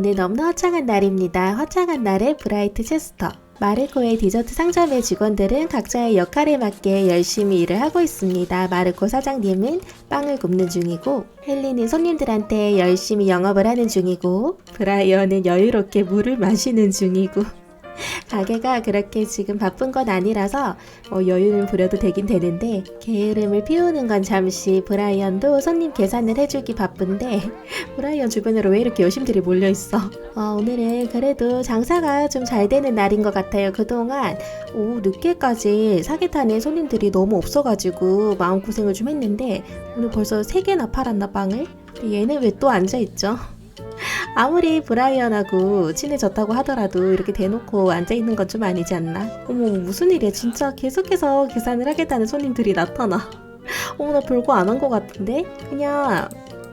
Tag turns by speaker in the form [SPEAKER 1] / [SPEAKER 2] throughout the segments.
[SPEAKER 1] 오늘 너무나 화창한 날입니다. 화창한 날의 브라이트 체스터. 마르코의 디저트 상점의 직원들은 각자의 역할에 맞게 열심히 일을 하고 있습니다. 마르코 사장님은 빵을 굽는 중이고, 헬리는 손님들한테 열심히 영업을 하는 중이고, 브라이언은 여유롭게 물을 마시는 중이고, 가게가 그렇게 지금 바쁜 건 아니라서 뭐 여유는 부려도 되긴 되는데 게으름을 피우는 건 잠시 브라이언도 손님 계산을 해주기 바쁜데 브라이언 주변으로 왜 이렇게 여심들이 몰려있어 어, 오늘은 그래도 장사가 좀 잘 되는 날인 것 같아요 그동안 오후 늦게까지 사계탄에 손님들이 너무 없어가지고 마음고생을 좀 했는데 오늘 벌써 3개나 팔았나 빵을? 얘는 왜 또 앉아있죠? 아무리 브라이언하고 친해졌다고 하더라도 이렇게 대놓고 앉아있는 건 좀 아니지 않나? 어머 무슨 일이야 진짜 계속해서 계산을 하겠다는 손님들이 나타나 어머 나 별거 안 한 것 같은데? 그냥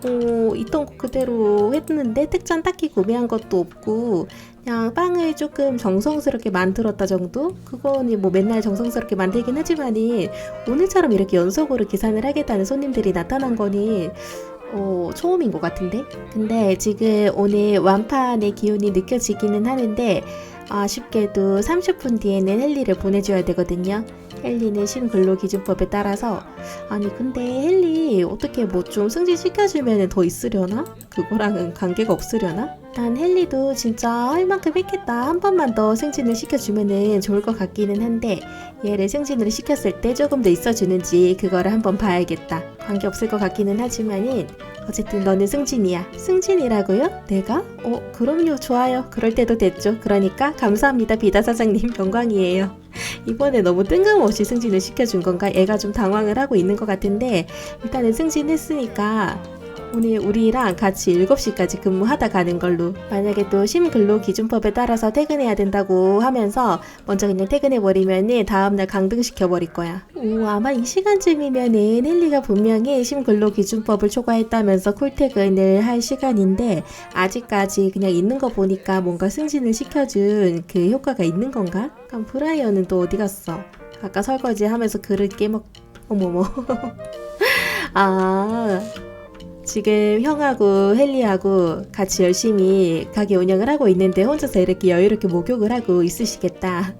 [SPEAKER 1] 어, 있던 거 그대로 했는데 특전 딱히 구매한 것도 없고 그냥 빵을 조금 정성스럽게 만들었다 정도? 그거는 뭐 맨날 정성스럽게 만들긴 하지만은 오늘처럼 이렇게 연속으로 계산을 하겠다는 손님들이 나타난 거니 어, 처음인 것 같은데? 근데 지금 오늘 완판의 기운이 느껴지기는 하는데 아쉽게도 30분 뒤에는 헬리를 보내줘야 되거든요. 헬리는 신근로 기준법에 따라서 아니 근데 헬리 어떻게 뭐 좀 승진시켜주면 더 있으려나? 그거랑은 관계가 없으려나? 난 헬리도 진짜 할 만큼 했겠다. 한 번만 더 승진을 시켜주면은 좋을 것 같기는 한데 얘를 승진을 시켰을 때 조금 더 있어주는지 그거를 한번 봐야겠다. 관계 없을 것 같기는 하지만은 어쨌든 너는 승진이야. 승진이라고요? 내가? 어, 그럼요. 좋아요. 그럴 때도 됐죠. 그러니까 감사합니다. 비다 사장님. 영광이에요. 이번에 너무 뜬금없이 승진을 시켜준 건가? 애가 좀 당황을 하고 있는 것 같은데 일단은 승진했으니까 오늘 우리랑 같이 7시까지 근무하다 가는 걸로 만약에 또 심근로 기준법에 따라서 퇴근해야 된다고 하면서 먼저 그냥 퇴근해버리면은 다음날 강등시켜버릴 거야 오 아마 이 시간쯤이면은 헬리가 분명히 심근로 기준법을 초과했다면서 쿨퇴근을 할 시간인데 아직까지 그냥 있는 거 보니까 뭔가 승진을 시켜준 그 효과가 있는 건가? 그럼 브라이언은 또 어디 갔어? 아까 설거지 하면서 그릇 깨먹 어머머 아 지금 형하고 헬리하고 같이 열심히 가게 운영을 하고 있는데 혼자서 이렇게 여유롭게 목욕을 하고 있으시겠다.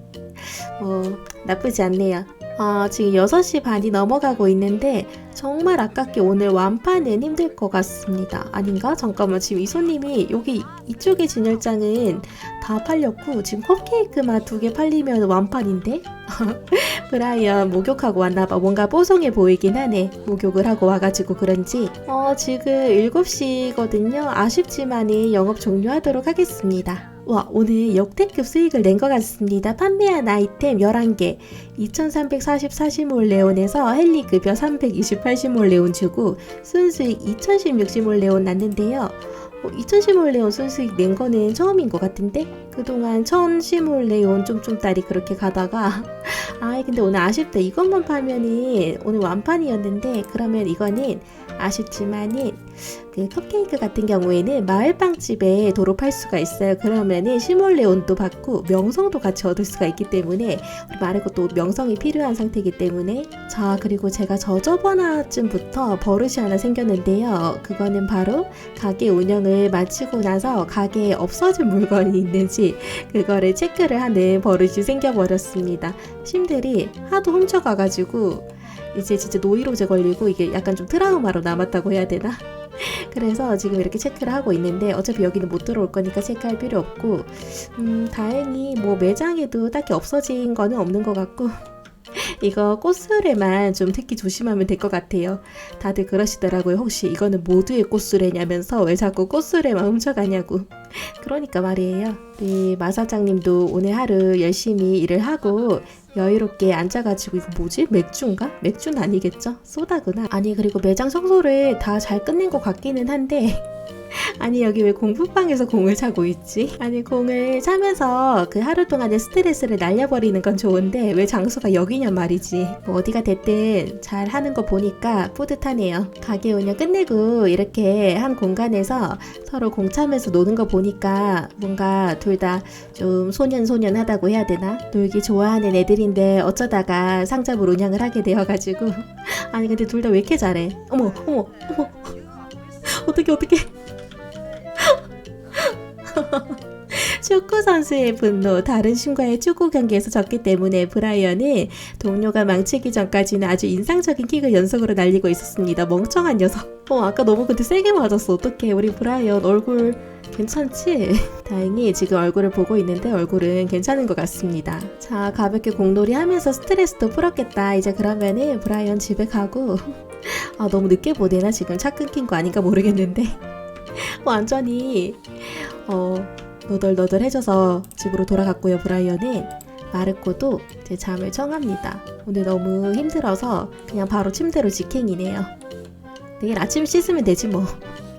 [SPEAKER 1] 뭐 나쁘지 않네요. 아, 지금 6시 반이 넘어가고 있는데 정말 아깝게 오늘 완판은 힘들 것 같습니다. 아닌가? 잠깐만 지금 이 손님이 여기 이쪽에 진열장은 다 팔렸고 지금 컵케이크만 두 개 팔리면 완판인데? 브라이언 목욕하고 왔나봐. 뭔가 뽀송해 보이긴 하네. 목욕을 하고 와가지고 그런지. 어, 지금 7시거든요. 아쉽지만은 영업 종료하도록 하겠습니다. 와, 오늘 역대급 수익을 낸 것 같습니다. 판매한 아이템 11개, 2344 시몰레온에서 헬리급여 328 시몰레온 주고 순수익 2016 시몰레온 났는데요. 어, 2000 시몰레온 순수익 낸 거는 처음인 것 같은데? 그동안 1000 시몰레온 쫌쫌따리 그렇게 가다가 아 근데 오늘 아쉽다 이것만 팔면은 오늘 완판이었는데 그러면 이거는 아쉽지만은 그 컵케이크 같은 경우에는 마을빵집에 도로 팔 수가 있어요 그러면은 시몰레온도 받고 명성도 같이 얻을 수가 있기 때문에 마르고 또 명성이 필요한 상태이기 때문에 자 그리고 제가 저 저번화쯤부터 버릇이 하나 생겼는데요 그거는 바로 가게 운영을 마치고 나서 가게에 없어진 물건이 있는지 그거를 체크를 하는 버릇이 생겨버렸습니다. 심들이 하도 훔쳐가가지고 이제 진짜 노이로제 걸리고 이게 약간 좀 트라우마로 남았다고 해야 되나? 그래서 지금 이렇게 체크를 하고 있는데 어차피 여기는 못 들어올 거니까 체크할 필요 없고 음 다행히 뭐 매장에도 딱히 없어진 거는 없는 것 같고 이거 꽃수레만 좀 특히 조심하면 될 것 같아요. 다들 그러시더라고요. 혹시 이거는 모두의 꽃수레냐면서 왜 자꾸 꽃수레만 훔쳐가냐고. 그러니까 말이에요. 네, 마사장님도 오늘 하루 열심히 일을 하고 여유롭게 앉아가지고 이거 뭐지? 맥주인가? 맥주는 아니겠죠? 소다구나. 아니 그리고 매장 청소를 다 잘 끝낸 것 같기는 한데 아니 여기 왜 공부방에서 공을 차고 있지? 아니 공을 차면서 그 하루 동안의 스트레스를 날려버리는 건 좋은데 왜 장소가 여기냔 말이지. 뭐 어디가 됐든 잘 하는 거 보니까 뿌듯하네요. 가게 운영 끝내고 이렇게 한 공간에서 서로 공 차면서 노는 거 보니까 뭔가 둘 다 좀 소년소년하다고 해야 되나? 놀기 좋아하는 애들인데 어쩌다가 상점을 운영을 하게 되어가지고. 아니 근데 둘 다 왜 이렇게 잘해? 어머 어머 어머. 어떻게 어떻게 축구 선수의 분노, 다른 신과의 축구 경기에서 졌기 때문에 브라이언은 동료가 망치기 전까지는 아주 인상적인 킥을 연속으로 날리고 있었습니다. 멍청한 녀석. 어, 아까 너무 근데 세게 맞았어. 어떡해. 우리 브라이언 얼굴 괜찮지? 다행히 지금 얼굴을 보고 있는데 얼굴은 괜찮은 것 같습니다. 자, 가볍게 공놀이 하면서 스트레스도 풀었겠다. 이제 그러면은 브라이언 집에 가고. 아, 너무 늦게 보내나? 지금 차 끊긴 거 아닌가 모르겠는데. 완전히, 어, 너덜너덜해져서 집으로 돌아갔고요. 브라이언은 마르코도 제 잠을 청합니다. 오늘 너무 힘들어서 그냥 바로 침대로 직행이네요. 내일 아침 씻으면 되지 뭐.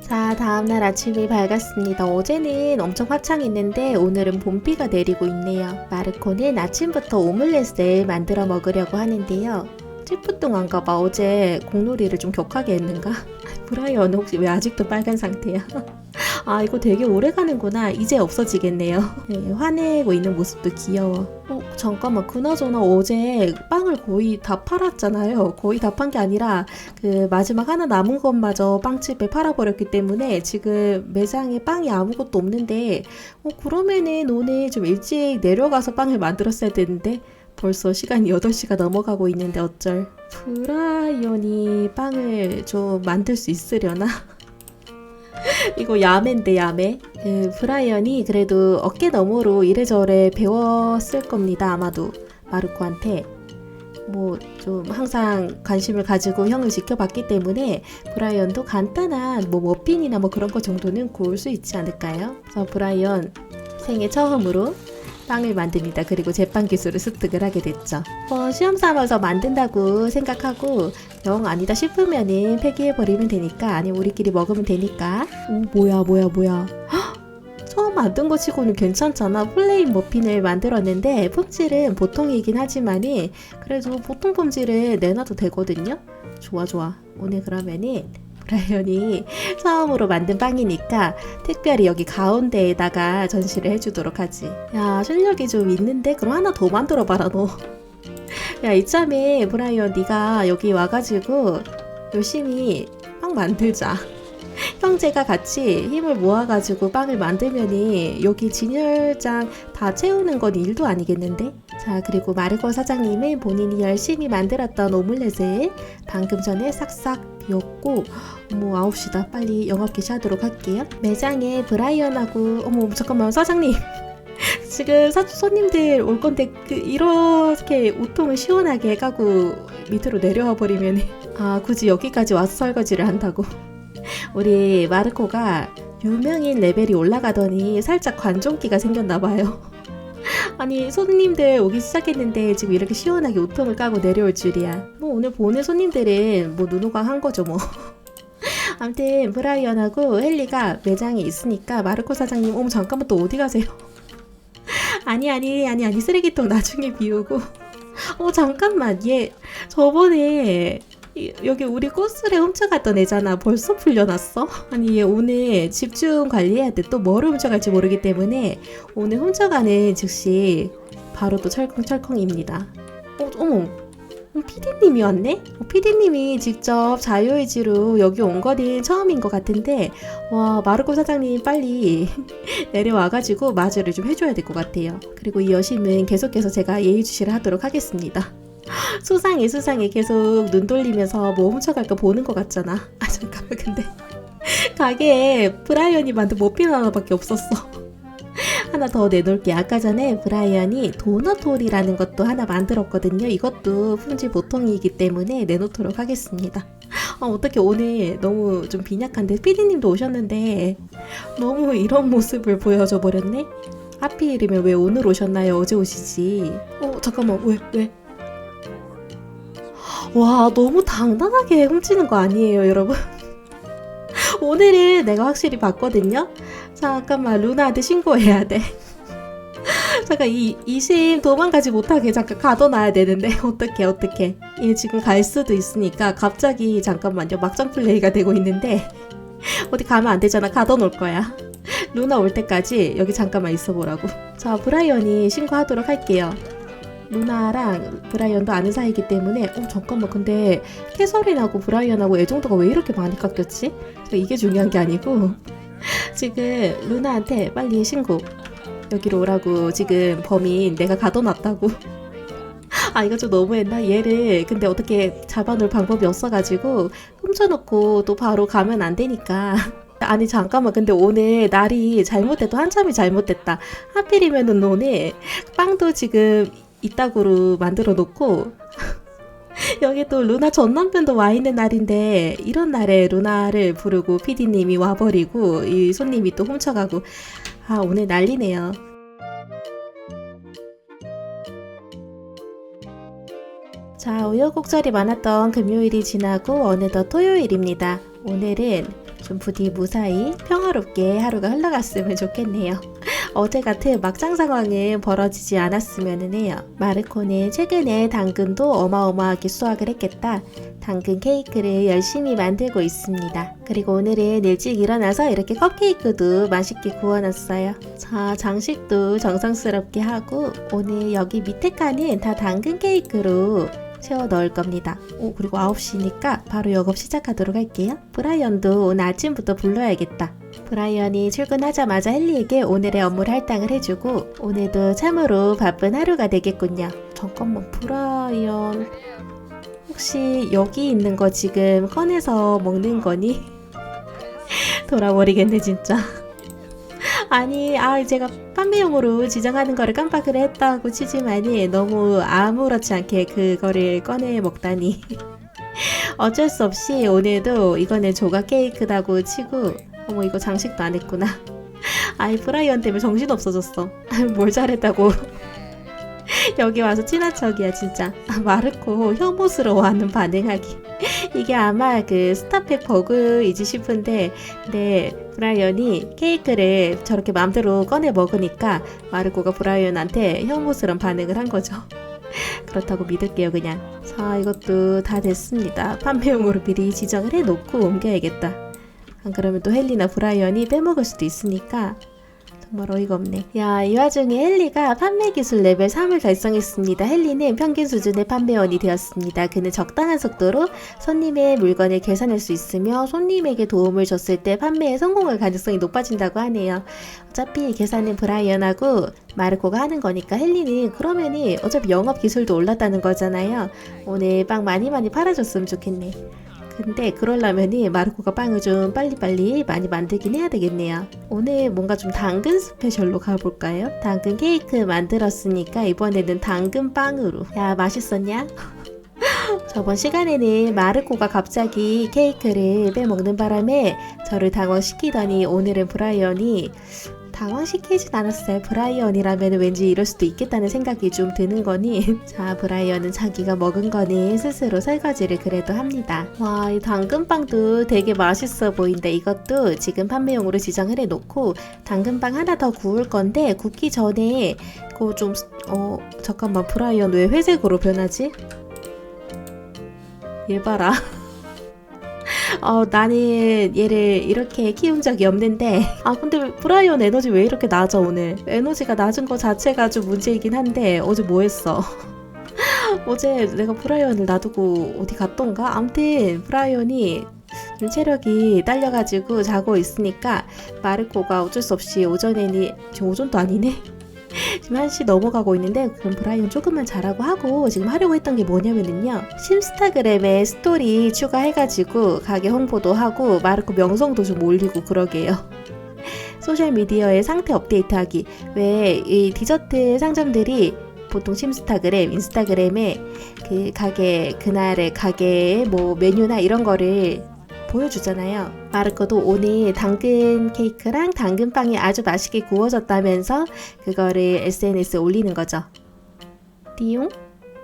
[SPEAKER 1] 자, 다음날 아침이 밝았습니다. 어제는 엄청 화창했는데 오늘은 봄비가 내리고 있네요. 마르코는 아침부터 오믈렛을 만들어 먹으려고 하는데요. 찌뿌둥한가 봐. 어제 공놀이를 좀 격하게 했는가? 브라이언은 혹시 왜 아직도 빨간 상태야? 아 이거 되게 오래 가는구나. 이제 없어지겠네요. 네, 화내고 있는 모습도 귀여워. 어 잠깐만. 그나저나 어제 빵을 거의 다 팔았잖아요. 거의 다 판 게 아니라 그 마지막 하나 남은 것마저 빵집에 팔아버렸기 때문에 지금 매장에 빵이 아무것도 없는데 어 그러면은 오늘 좀 일찍 내려가서 빵을 만들었어야 되는데 벌써 시간이 8시가 넘어가고 있는데 어쩔? 브라이언이 빵을 좀 만들 수 있으려나? 이거 야매인데 야매. 그 브라이언이 그래도 어깨 너머로 이래저래 배웠을 겁니다. 아마도 마르코한테. 뭐 좀 항상 관심을 가지고 형을 지켜봤기 때문에 브라이언도 간단한 뭐 머핀이나 뭐 그런 거 정도는 구울 수 있지 않을까요? 그래서 브라이언 생애 처음으로 빵을 만듭니다. 그리고 제빵 기술을 습득을 하게 됐죠. 뭐 시험 삼아서 만든다고 생각하고 영 아니다 싶으면은 폐기해버리면 되니까 아니 우리끼리 먹으면 되니까 오 뭐야 뭐야 뭐야 헉! 처음 만든 거 치고는 괜찮잖아 플레인 머핀을 만들었는데 품질은 보통이긴 하지만은 그래도 보통 품질은 내놔도 되거든요 좋아 좋아 오늘 그러면은 브라이언이 처음으로 만든 빵이니까 특별히 여기 가운데에다가 전시를 해주도록 하지 야 실력이 좀 있는데 그럼 하나 더 만들어 봐라 너 야 이참에 브라이언 네가 여기 와가지고 열심히 빵 만들자. 형제가 같이 힘을 모아가지고 빵을 만들면이 여기 진열장 다 채우는 건 일도 아니겠는데? 자 그리고 마르코 사장님은 본인이 열심히 만들었던 오믈렛을 방금 전에 싹싹 비웠고 어머 9시다. 빨리 영업 개시하도록 할게요. 매장에 브라이언하고 어머 잠깐만 사장님. 지금 사, 손님들 올 건데 그 이렇게 우통을 시원하게 까고 밑으로 내려와 버리면 아 굳이 여기까지 와서 설거지를 한다고. 우리 마르코가 유명인 레벨이 올라가더니 살짝 관종기가 생겼나 봐요. 아니 손님들 오기 시작했는데 지금 이렇게 시원하게 우통을 까고 내려올 줄이야. 뭐 오늘 보는 손님들은 뭐 눈호강 한 거죠 뭐. 아무튼 브라이언하고 헨리가 매장에 있으니까 마르코 사장님 어머 잠깐만 또 어디 가세요? 아니 아니 아니 아니 쓰레기통 나중에 비우고 어 잠깐만 얘 저번에 이- 여기 우리 꽃술에 훔쳐갔던 애잖아 벌써 풀려났어? 아니 얘 오늘 집중 관리해야 돼 또 뭐를 훔쳐갈지 모르기 때문에 오늘 훔쳐가는 즉시 바로 또 철컹철컹입니다 어, 어머 어, 피디님이 왔네? 어, 피디님이 직접 자유의지로 여기 온 거는 처음인 것 같은데 와 마르코 사장님 빨리 내려와가지고 마주를 좀 해줘야 될 것 같아요. 그리고 이 여심은 계속해서 제가 예의주시를 하도록 하겠습니다. 수상해 수상해 계속 눈 돌리면서 뭐 훔쳐갈까 보는 것 같잖아. 아 잠깐만 근데 가게에 브라이언이 만든 머핀 하나밖에 없었어. 하나 더 내놓을게. 아까 전에 브라이언이 도너톨이라는 것도 하나 만들었거든요. 이것도 품질 보통이기 때문에 내놓도록 하겠습니다. 아, 어떻게 오늘 너무 좀 빈약한데 피디님도 오셨는데 너무 이런 모습을 보여줘 버렸네. 하필이면 왜 오늘 오셨나요? 어제 오시지. 어 잠깐만 왜 왜? 와 너무 당당하게 훔치는 거 아니에요 여러분? 오늘은 내가 확실히 봤거든요. 잠깐만 루나한테 신고해야 돼. 잠깐 이 이심 도망가지 못하게 잠깐 가둬놔야 되는데 어떻게 어떻게 얘 지금 갈 수도 있으니까 갑자기 잠깐만요 막장 플레이가 되고 있는데 어디 가면 안 되잖아 가둬놓을 거야 루나 올 때까지 여기 잠깐만 있어 보라고 자 브라이언이 신고하도록 할게요 루나랑 브라이언도 아는 사이이기 때문에 어 잠깐만 근데 캐서린하고 브라이언하고 애정도가 왜 이렇게 많이 깎였지? 이게 중요한 게 아니고. 지금 루나한테 빨리 신고 여기로 오라고 지금 범인 내가 가둬놨다고. 아 이거 좀 너무했나? 얘를 근데 어떻게 잡아놓을 방법이 없어가지고 훔쳐놓고 또 바로 가면 안 되니까. 아니 잠깐만 근데 오늘 날이 잘못돼도 한참이 잘못됐다. 하필이면은 오늘 빵도 지금 이따구로 만들어 놓고 여기 또 루나 전 남편도 와 있는 날인데 이런 날에 루나를 부르고 피디님이 와버리고 이 손님이 또 훔쳐가고 아 오늘 난리네요. 자 우여곡절이 많았던 금요일이 지나고 어느덧 토요일입니다. 오늘은 좀 부디 무사히 평화롭게 하루가 흘러갔으면 좋겠네요. 어제 같은 막장 상황은 벌어지지 않았으면 해요. 마르코는 최근에 당근도 어마어마하게 수확을 했겠다. 당근 케이크를 열심히 만들고 있습니다. 그리고 오늘은 일찍 일어나서 이렇게 컵케이크도 맛있게 구워놨어요. 자, 장식도 정성스럽게 하고 오늘 여기 밑에 칸은 다 당근 케이크로 채워 넣을 겁니다. 오, 그리고 9시니까 바로 영업 시작하도록 할게요. 브라이언도 오늘 아침부터 불러야겠다. 브라이언이 출근하자마자 헨리에게 오늘의 업무를 할당을 해주고 오늘도 참으로 바쁜 하루가 되겠군요. 잠깐만, 브라이언. 혹시 여기 있는 거 지금 꺼내서 먹는 거니? 돌아버리겠네, 진짜. 아니, 아, 제가 판매용으로 지정하는 거를 깜빡을 했다고 치지만이 너무 아무렇지 않게 그거를 꺼내 먹다니. 어쩔 수 없이 오늘도 이거는 조각 케이크다고 치고, 어머, 이거 장식도 안 했구나. 아이, 브라이언 때문에 정신 없어졌어. 뭘 잘했다고. 여기 와서 친한 척이야, 진짜. 아, 마르코 혐오스러워하는 반응하기. 이게 아마 그 스타팩 버그이지 싶은데, 근데 브라이언이 케이크를 저렇게 마음대로 꺼내 먹으니까 마르코가 브라이언한테 혐오스러운 반응을 한 거죠. 그렇다고 믿을게요, 그냥. 자, 이것도 다 됐습니다. 판매용으로 미리 지정을 해놓고 옮겨야겠다. 안 그러면 또 헬리나 브라이언이 빼먹을 수도 있으니까 정말 어이가 없네. 야, 이 와중에 헬리가 판매 기술 레벨 3을 달성했습니다. 헬리는 평균 수준의 판매원이 되었습니다. 그는 적당한 속도로 손님의 물건을 계산할 수 있으며 손님에게 도움을 줬을 때 판매에 성공할 가능성이 높아진다고 하네요. 어차피 계산은 브라이언하고 마르코가 하는 거니까 헬리는 그러면은 어차피 영업 기술도 올랐다는 거잖아요. 오늘 빵 많이 많이 팔아줬으면 좋겠네. 근데 그러려면은 마르코가 빵을 좀 빨리빨리 많이 만들긴 해야 되겠네요. 오늘 뭔가 좀 당근 스페셜로 가볼까요? 당근 케이크 만들었으니까 이번에는 당근 빵으로. 야, 맛있었냐? 저번 시간에는 마르코가 갑자기 케이크를 빼먹는 바람에 저를 당황시키더니 오늘은 브라이언이 당황시키진 않았어요. 브라이언이라면 왠지 이럴 수도 있겠다는 생각이 좀 드는 거니. 자, 브라이언은 자기가 먹은 거니 스스로 설거지를 그래도 합니다. 와, 이 당근빵도 되게 맛있어 보인다. 이것도 지금 판매용으로 지정을 해놓고 당근빵 하나 더 구울 건데 굽기 전에 그거 좀, 어, 잠깐만, 브라이언 왜 회색으로 변하지? 얘 봐라. 어, 나는 얘를 이렇게 키운 적이 없는데, 아, 근데 브라이언 에너지 왜 이렇게 낮아, 오늘? 에너지가 낮은 거 자체가 좀 문제이긴 한데, 어제 뭐 했어? 어제 내가 브라이언을 놔두고 어디 갔던가? 암튼, 브라이언이 좀 체력이 딸려가지고 자고 있으니까, 마르코가 어쩔 수 없이 오전에는, 지금 오전도 아니네? 지금 1시 넘어가고 있는데 그럼 브라이언 조금만 자라고 하고 지금 하려고 했던 게 뭐냐면은요. 심스타그램에 스토리 추가해가지고 가게 홍보도 하고 마르코 명성도 좀 올리고 그러게요. 소셜미디어의 상태 업데이트하기. 왜 이 디저트 상점들이 보통 심스타그램, 인스타그램에 그 가게 그날의 가게의 뭐 메뉴나 이런 거를 보여주잖아요. 마르코도 오늘 당근 케이크랑 당근빵이 아주 맛있게 구워졌다면서 그거를 SNS에 올리는 거죠. 띠용?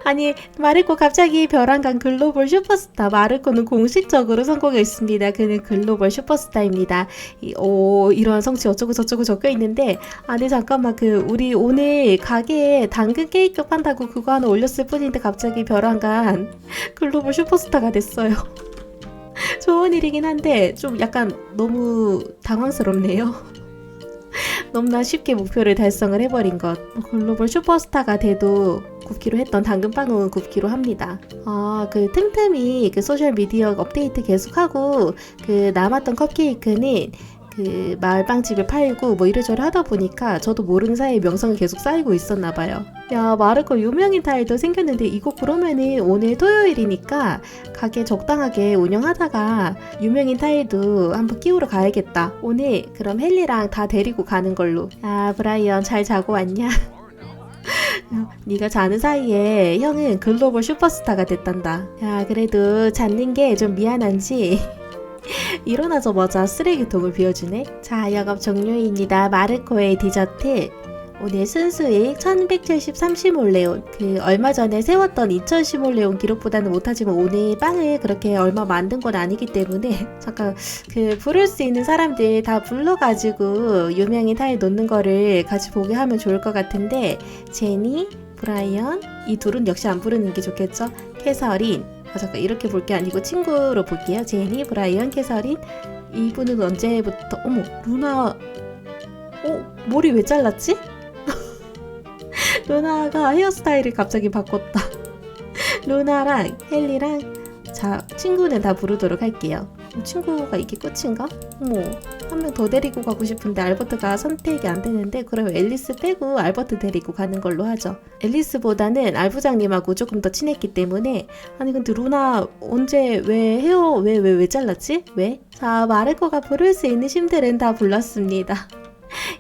[SPEAKER 1] 아니 마르코 갑자기 벼랑 간 글로벌 슈퍼스타 마르코는 공식적으로 성공했습니다. 그는 글로벌 슈퍼스타입니다. 이, 오 이러한 성취 어쩌고 저쩌고 적혀 있는데 아니 잠깐만 그 우리 오늘 가게에 당근 케이크 판다고 그거 하나 올렸을 뿐인데 갑자기 벼랑 간 글로벌 슈퍼스타가 됐어요. 좋은 일이긴 한데 좀 약간 너무 당황스럽네요. 너무나 쉽게 목표를 달성을 해버린 것. 글로벌 슈퍼스타가 돼도 굽기로 했던 당근빵은 굽기로 합니다. 아, 그 틈틈이 그 소셜미디어 업데이트 계속하고 그 남았던 컵케이크는 그 마을 빵집에 팔고 뭐 이래저래 하다 보니까 저도 모르는 사이에 명성이 계속 쌓이고 있었나 봐요. 야 마르코 유명인 타일도 생겼는데 이거 그러면은 오늘 토요일이니까 가게 적당하게 운영하다가 유명인 타일도 한번 끼우러 가야겠다. 오늘 그럼 헨리랑 다 데리고 가는 걸로. 야 브라이언 잘 자고 왔냐? 네가 자는 사이에 형은 글로벌 슈퍼스타가 됐단다. 야 그래도 잤는 게 좀 미안한지 일어나자마자 쓰레기통을 비워주네. 자, 영업 종료입니다. 마르코의 디저트. 오늘 순수익 1170 30몰레온. 그 얼마 전에 세웠던 2010몰레온 기록보다는 못하지만 오늘 빵을 그렇게 얼마 만든 건 아니기 때문에 잠깐 그 부를 수 있는 사람들 다 불러가지고 유명인 타일 놓는 거를 같이 보게 하면 좋을 것 같은데 제니, 브라이언 이 둘은 역시 안 부르는 게 좋겠죠. 캐서린 아, 잠깐 이렇게 볼 게 아니고 친구로 볼게요. 제니, 브라이언, 캐서린. 이분은 언제부터? 어머, 루나. 어, 머리 왜 잘랐지? 루나가 헤어스타일을 갑자기 바꿨다. 루나랑 헨리랑 자 친구는 다 부르도록 할게요. 친구가 이게 끝인가? 어머, 한 명 더 데리고 가고 싶은데 알버트가 선택이 안 되는데 그럼 앨리스 빼고 알버트 데리고 가는 걸로 하죠. 앨리스보다는 알 부장님하고 조금 더 친했기 때문에 아니 근데 루나 언제 왜 헤어 왜 왜 왜 잘랐지? 왜? 자 마르코가 부를 수 있는 심들은 다 불렀습니다.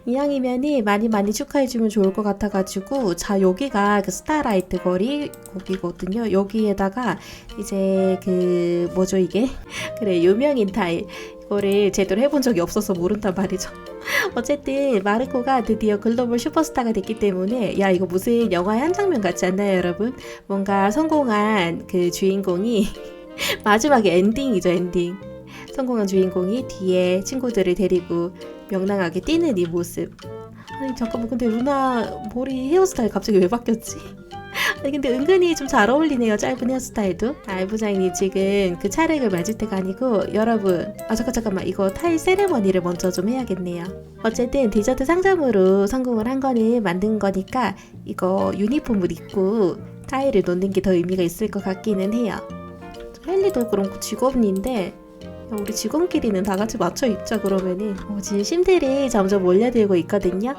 [SPEAKER 1] 이왕이면이 많이 많이 축하해주면 좋을 것 같아가지고 자 여기가 그 스타라이트 거리 거기거든요. 여기에다가 이제 그 뭐죠 이게 그래 유명인 타일 이거를 제대로 해본 적이 없어서 모른단 말이죠. 어쨌든 마르코가 드디어 글로벌 슈퍼스타가 됐기 때문에 야 이거 무슨 영화의 한 장면 같지 않나요 여러분? 뭔가 성공한 그 주인공이 마지막에 엔딩이죠 엔딩. 성공한 주인공이 뒤에 친구들을 데리고 명랑하게 뛰는 이 모습. 아니 잠깐만. 근데 루나 머리 헤어스타일 갑자기 왜 바뀌었지? 아니 근데 은근히 좀 잘 어울리네요 짧은 헤어스타일도. 알 부장님 지금 그 차례를 맞을 때가 아니고 여러분 아 잠깐 잠깐만. 이거 타일 세레머니를 먼저 좀 해야겠네요. 어쨌든 디저트 상점으로 성공을 한 거는 만든 거니까 이거 유니폼을 입고 타일을 놓는 게 더 의미가 있을 것 같기는 해요. 헨리도 그런 직업인데 야, 우리 직원끼리는 다 같이 맞춰 입자 그러면은. 어, 지금 심들이 점점 몰려들고 있거든요.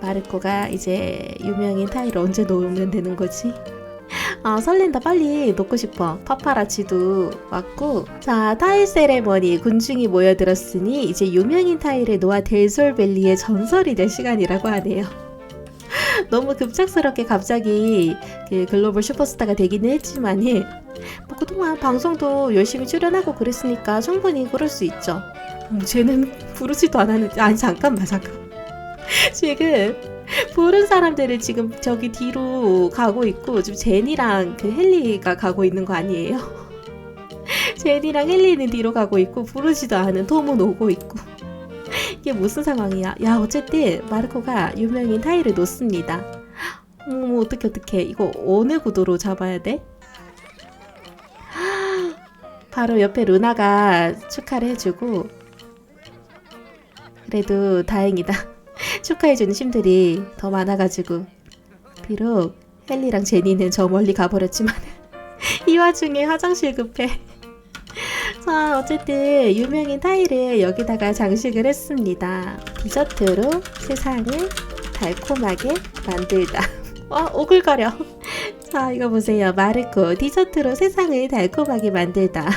[SPEAKER 1] 마르코가 이제 유명인 타일 언제 놓으면 되는 거지? 아 설렌다. 빨리 놓고 싶어. 파파라치도 왔고. 자 타일 세레머니 군중이 모여들었으니 이제 유명인 타일을 놓아 델솔밸리의 전설이 될 시간이라고 하네요. 너무 급작스럽게 갑자기 그 글로벌 슈퍼스타가 되기는 했지만 은뭐 그동안 방송도 열심히 출연하고 그랬으니까 충분히 그럴 수 있죠. 음, 쟤는 부르지도 않았는데 아니 잠깐만 잠깐. 지금 부른 사람들을 지금 저기 뒤로 가고 있고 지금 제니랑 그 헨리가 가고 있는 거 아니에요? 제니랑 헨리는 뒤로 가고 있고 부르지도 않은 톰은 오고 있고 이게 무슨 상황이야? 야 어쨌든 마르코가 유명인 타일을 놓습니다. 어머 어떻게 어떻게 이거 어느 구도로 잡아야 돼? 바로 옆에 루나가 축하를 해주고 그래도 다행이다. 축하해주는 심들이 더 많아가지고. 비록 헨리랑 제니는 저 멀리 가버렸지만 이 와중에 화장실 급해. 자 어쨌든 유명인 타일을 여기다가 장식을 했습니다. 디저트로 세상을 달콤하게 만들다. 와 오글거려 자 이거 보세요. 마르코 디저트로 세상을 달콤하게 만들다